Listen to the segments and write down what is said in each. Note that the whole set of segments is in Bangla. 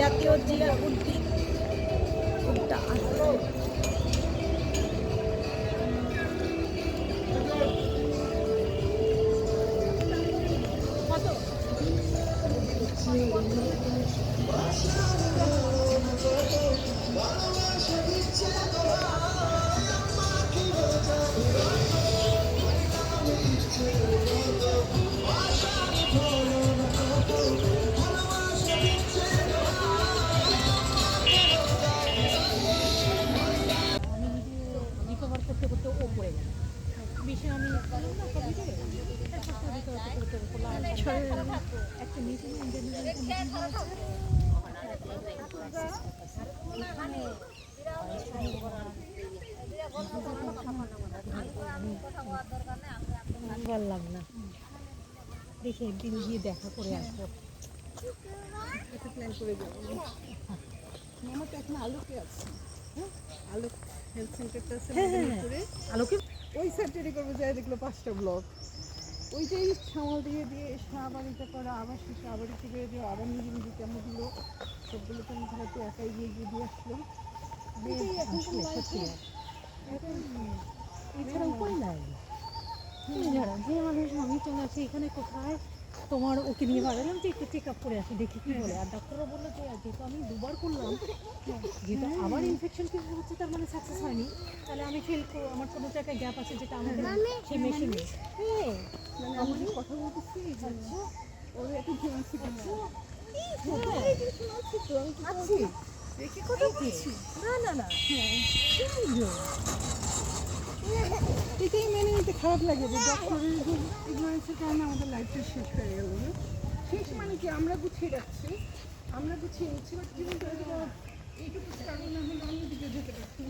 জাতীয় জিয়া উদ্ভিদ দেখি একদিন গিয়ে দেখা করে আসব। একটা প্ল্যান করে দেবো আমার তো এখন আলোকে আছে। হ্যাঁ? আলোক হেলথ সেন্টারটা আছে হ্যাঁ, হ্যাঁ। আলোকে? ওই স্যাটারডে করব দেখল পাঁচটা ব্লক ওইটাই সামাল দিয়ে দিয়ে এসে আবার এটা করা আবার শেষে আবার একটু করে দিয়ে আবার নিজে নিজে কেমন দিল। সবগুলো তো আমি হয়তো একাই গিয়ে গিয়ে দিয়ে আসলাম। এছাড়া উপায় নাই। এছাড়া যে মানুষ আমি চলে আসি এখানে কোথায় তোমার ওকে নিয়ে বাড়ালাম যে একটু চেক আপ করে আসি দেখি কি বলে আর ডাক্তাররা বলল যে যেহেতু আমি দুবার করলাম যেহেতু আবার ইনফেকশন কিছু হচ্ছে তার মানে সাকসেস হয়নি তাহলে আমি ফিল করব আমার কোনো জায়গায় গ্যাপ আছে যেটা আমাদের সেই মেশিনে হ্যাঁ মানে আমি কথা বলতেছি ওর একটু ঘুমাচ্ছি আছি দেখে কথা বলছি না না না এটাই মেনে নিতে খারাপ লাগে যে ডক্টরের ইগনোরেন্সের কারণে আমাদের লাইফটা শেষ হয়ে গেল শেষ মানে কি? আমরা গুছিয়ে রাখছি। আমরা গুছিয়ে নিচ্ছি বাট এইটুকু কারণে হলে অন্যদিকে যেতে পারছি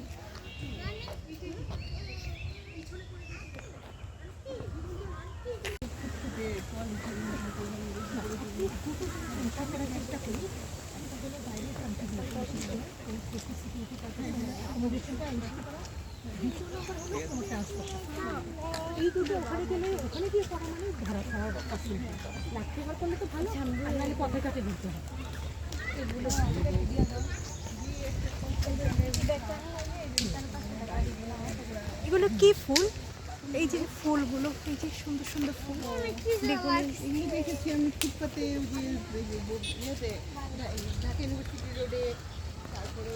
এগুলো কি ফুল? এই যে ফুলগুলো, এই যে সুন্দর সুন্দর ফুল। দেখেছি, আমি ফুটপাতে ঢাকা তারপরে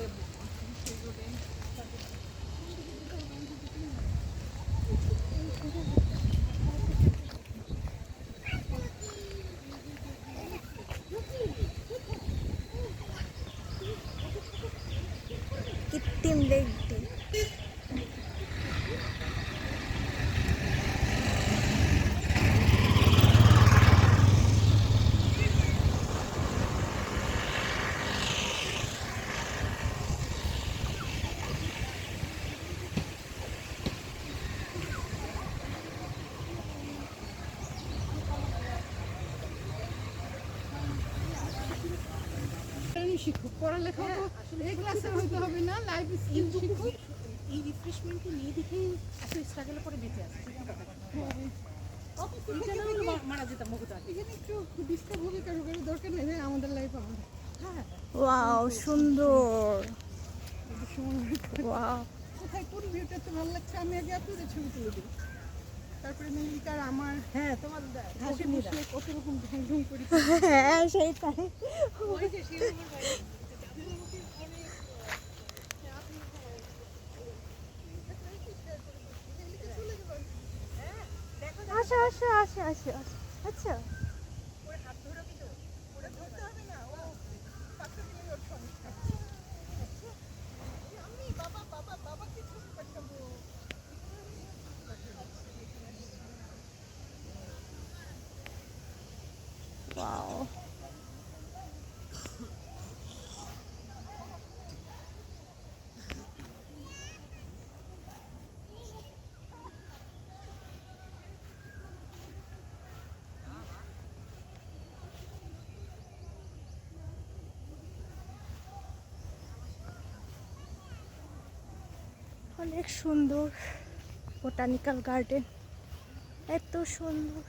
হয়তো হবে না লাইফ স্কিল শিক্ষক এই রিফ্রেশমেন্টকে নিয়ে দেখেই এত স্ট্রাগল করে বেঁচে মা- মারা যেতাম একটু ডিস্টার্ব হবে কারও কারও দরকার নেই আমাদের লাইফ আমাদের। হ্যাঁ। ওয়াও সুন্দর। ওয়াও কোথায় কোন ভিউটা তো ভালো লাগছে? আমি আগে আপনাদের ছবি তুলে দিই। তারপরে মেলিকার আমার হ্যাঁ তোমার কত রকম ঢং ঢং করি হ্যাঁ সেইটাই আসো আসো আসো আসো আচ্ছা। ওয়াও অনেক সুন্দর বোটানিক্যাল গার্ডেন। এত সুন্দর।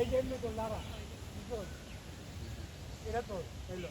এই জন্য তো লারা এটা তো এলো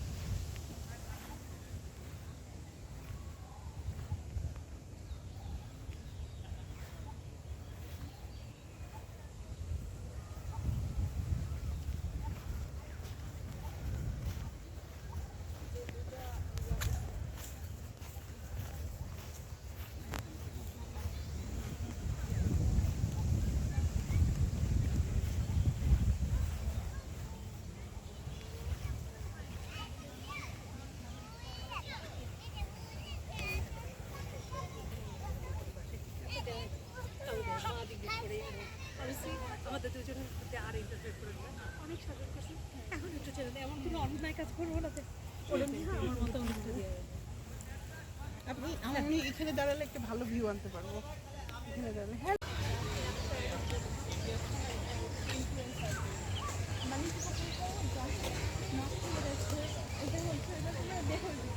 আমাদের দুজনের মধ্যে আর ইন্টারফেয়ার করে দিলাম অনেক সাজা করছি এখন একটু ছেড়ে এমন কোনো অন্যায় কাজ করব আপনি এখানে দাঁড়ালে একটা ভালো ভিউ আনতে পারব এখানে দাঁড়ালে হ্যাঁ এটা সমস্যা আছে অনেক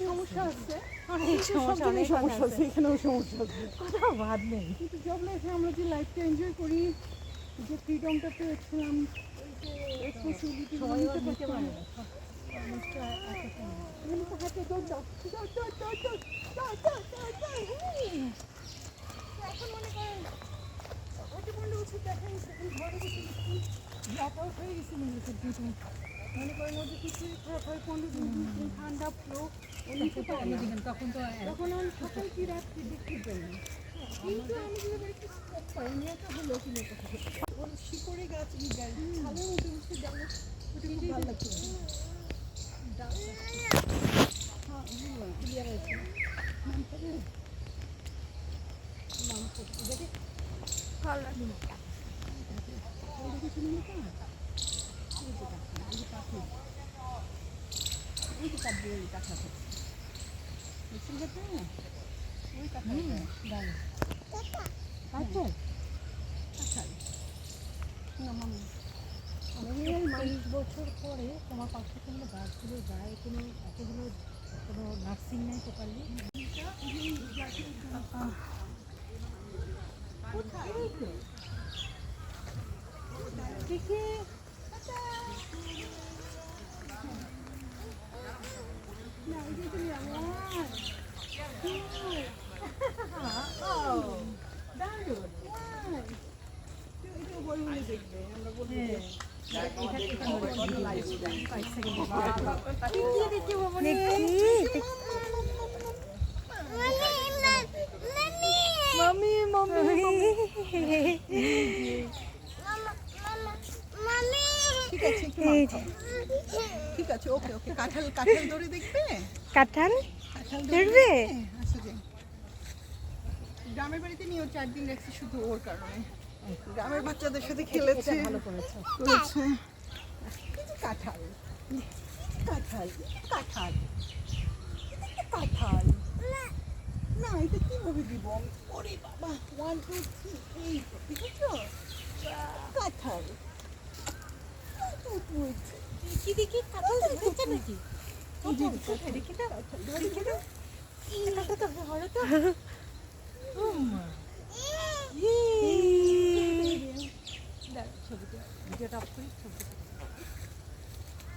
সমস্যা আছে অনেক সমস্যা আছে এখানেও সমস্যা আছে। কোথাও বাদ নেই। কিন্তু আমরা যে লাইফটা এনজয় করি যে ফ্রিডমটা পেয়েছিলাম এখন মনে করেন ওটা বন্ধু দেখা গেছে ঘরে গেছে হয়ে গেছে মনে করেন ওদের কিছু খারাপ হয় ঠান্ডা ফ্লো তখন তো তখন আমি সকাল কি রাত্রি দেখতে পাই না কিন্তু আমি যদি এবার একটু নিয়ে তো হলো কিনে ভালো মতো উঠতে গেল ওটা খুব ভালো লাগছে লাগবে তেইশ বছর পরে তোমার পাশে কোনো গাছগুলোর গায়ে কোনো এতগুলো কোনো নার্সিং নেই প্রপারলি দেখি না এই যে তুমি আমার দারুণ এটা বড় হলে দেখবে আমরা বলব যে দেখি মামি মামি ঠিক আছে একটু মাখো। ঠিক আছে ওকে ওকে কাঁঠাল কাঁঠাল ধরে দেখবে কাঁঠাল? কাঁঠাল ধরবে? আচ্ছা গ্রামের বাড়িতে নিয়েও চার দিন রাখছি শুধু ওর কারণে। গ্রামের বাচ্চাদের সাথে খেলেছে ভালো করেছে। কাঁঠাল কাঁঠাল কাঁঠাল কাঁঠাল। না এটা কীভাবে দিব? ওরে বাবা ওয়ান টু থ্রি এই তো দেখেছ? কাঁঠাল। কি দেখি? কাঁঠাল নাকি? কাঁঠাল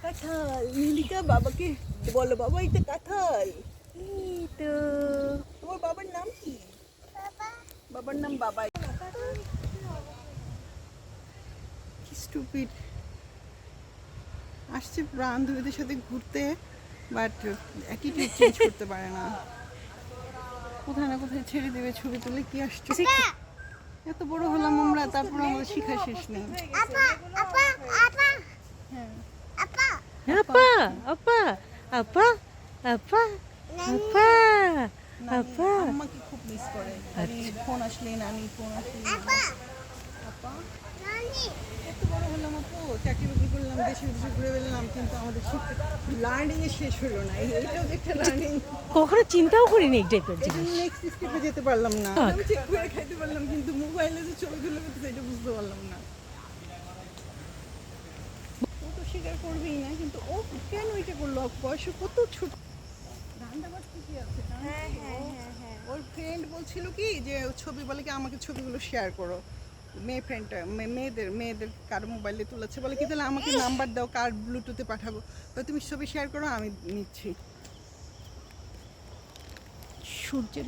কাঁঠাল। নীলিকা বাবাকে বলো, বাবা এটা কাঁঠাল। তো। তোমার বাবার নাম কি? বাবার নাম বাবা। স্টুপিড আসছে বান্ধবীদের সাথে ঘুরতে। বাট অ্যাটিটিউড চেঞ্জ করতে পারে না। কোথায় না কোথায় ছেড়ে দেবে ছবি তুলে কি আসছে? এত বড় হলাম আমরা তারপর আমাদের শিখা শেষ নেই। হ্যাঁ আপা আপা আপা আপা আপা আপা। আম্মাকে খুব মিস করে। ফোন আসলে নানি ফোন আসলে আপা! এত বড় হলাম আপু চাকরি বাকরি করলাম দেশে দেশে ঘুরে বেড়ালাম কিন্তু আমাদের লার্নিং এ শেষ হলো না। এই- এটাও যে একটা লার্নিং কখনো চিন্তাও করিনি এই টাইপের জিনিস। নেক্সট স্টেপে যেতে পারলাম না। আমি ঠিক করে খাইতে পারলাম কিন্তু মোবাইলে যে চলে গেলো এটা বুঝতে পারলাম না। ও তো স্বীকার করবেই না কিন্তু ও কেন এটা করল? বয়স কত ছোট। ধান্দাবাজ ঠিকই আছে? ও- ওর ফ্রেন্ড বলছিল কি যে ছবি বলে কি আমাকে ছবিগুলো শেয়ার করো। মেয়ে ফ্রেন্ডটা মেয়েদের মেয়েদের কার মোবাইলে তুলেছে বলে কি, তাহলে আমাকে নাম্বার দাও কার ব্লুটুথে পাঠাবো। তো তুমি ছবি শেয়ার করো, আমি নিচ্ছি। সূর্যের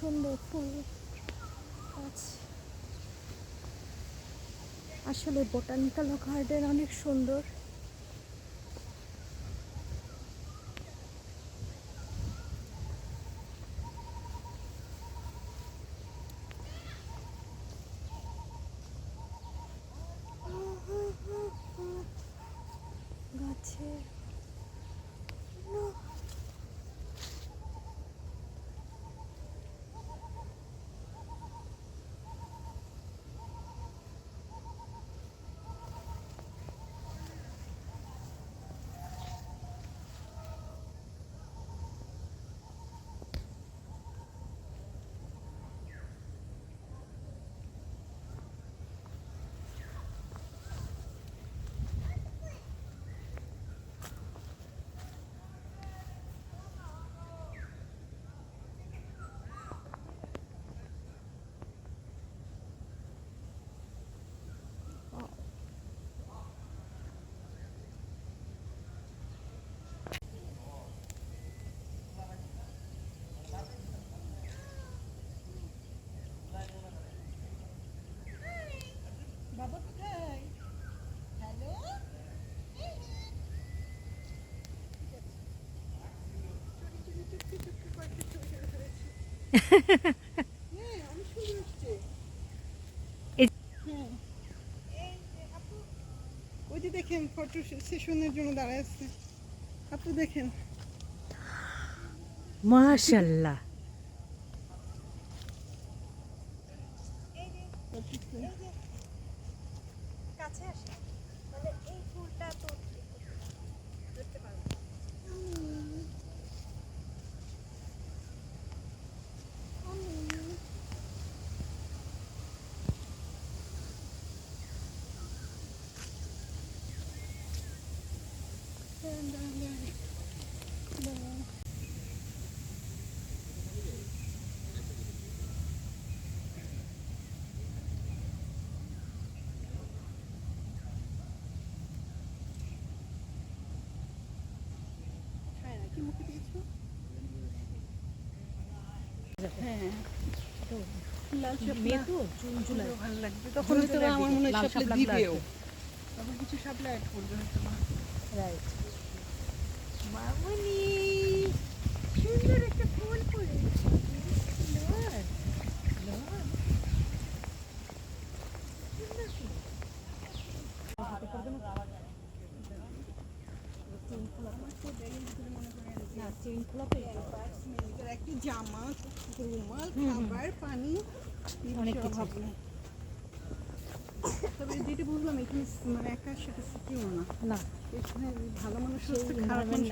সুন্দর ফুল। গাছ আসলে বোটানিক্যাল গার্ডেন অনেক সুন্দর। ওই জন্য দাঁড়ায় আছে আপু দেখেন মাশাল্লাহ কাছে আসে মানে এই ফুলটা তো ধরতে পারব হ্যাঁ লাল মে তো জুন জুলাই ভালো লাগবে তখন হয়তো আমার মনে হয় শাপলা দিবেও তখন কিছু শাপলা অ্যাড করবে হয়তো রাইট মামনি সুন্দর একটা ফুল পড়ে না চেইন খোলা তো জামা রুমাল খাবার পানি অনেক কিছু। তবে যেটা বুঝলাম এখানে মানে একা সেটা সিকিও না না এখানে ভালো মানুষ খারাপ মানুষ।